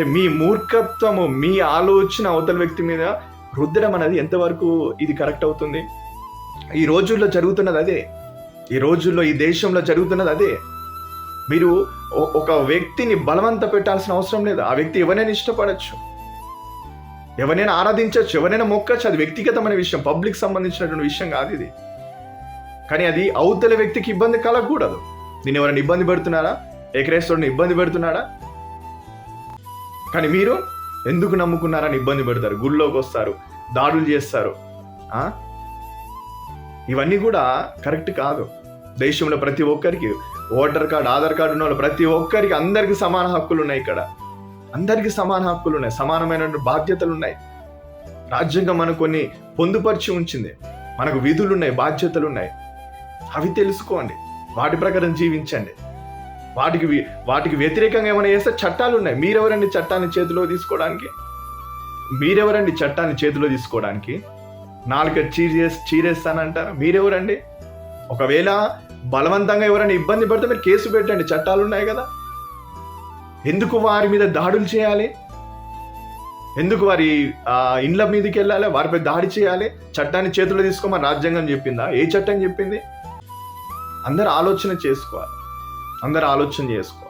అంటే మీ మూర్ఖత్వము మీ ఆలోచన అవతల వ్యక్తి మీద రుద్దడం అనేది ఎంతవరకు ఇది కరెక్ట్ అవుతుంది? ఈ రోజుల్లో జరుగుతున్నది అదే. ఈ రోజుల్లో ఈ దేశంలో జరుగుతున్నది అదే. మీరు ఒక వ్యక్తిని బలవంత పెట్టాల్సిన అవసరం లేదు. ఆ వ్యక్తి ఎవరైనా ఇష్టపడచ్చు. ఎవరైనా ఆరాధించవచ్చు ఎవరైనా మొక్కచ్చు. అది వ్యక్తిగతమైన విషయం. పబ్లిక్ సంబంధించినటువంటి విషయం కాదు ఇది. కానీ అది అవతల వ్యక్తికి ఇబ్బంది కలగకూడదు. నేను ఎవరైనా ఇబ్బంది పెడుతున్నారా? ఏకరేశ్వరుని ఇబ్బంది పెడుతున్నాడా? కానీ మీరు ఎందుకు నమ్ముకున్నారని ఇబ్బంది పెడతారు గుళ్ళోకి వస్తారు దాడులు చేస్తారు ఇవన్నీ కూడా కరెక్ట్ కాదు. దేశంలో ప్రతి ఒక్కరికి ఓటర్ కార్డు ఆధార్ కార్డు ఉన్న వాళ్ళు ప్రతి ఒక్కరికి అందరికి సమాన హక్కులు ఉన్నాయి ఇక్కడ. అందరికీ సమాన హక్కులు ఉన్నాయి సమానమైన బాధ్యతలు ఉన్నాయి. రాజ్యాంగం మనకు కొన్ని పొందుపరిచి ఉంచింది. మనకు విధులు ఉన్నాయి బాధ్యతలు ఉన్నాయి. అవి తెలుసుకోండి. వాటి ప్రకారం జీవించండి. వాటికి వాటికి వ్యతిరేకంగా ఏమైనా చేస్తే చట్టాలు ఉన్నాయి. మీరెవరండి చట్టాన్ని చేతిలో తీసుకోవడానికి? మీరెవరండి చట్టాన్ని చేతిలో తీసుకోవడానికి? నాలుక చీరేసి చీరేస్తానంటారు? మీరెవరండి? ఒకవేళ బలవంతంగా ఎవరైనా ఇబ్బంది పడితే మీరు కేసు పెట్టండి. చట్టాలు ఉన్నాయి కదా. ఎందుకు వారి మీద దాడులు చేయాలి? ఎందుకు వారి ఆ, ఇండ్ల మీదకి వెళ్ళాలి? వారిపై దాడి చేయాలి? చట్టాన్ని చేతిలో తీసుకోమని రాజ్యాంగం చెప్పిందా? ఏ చట్టం చెప్పింది? అందరు ఆలోచన చేసుకోవాలి. అందరు ఆలోచన చేసుకోవాలి.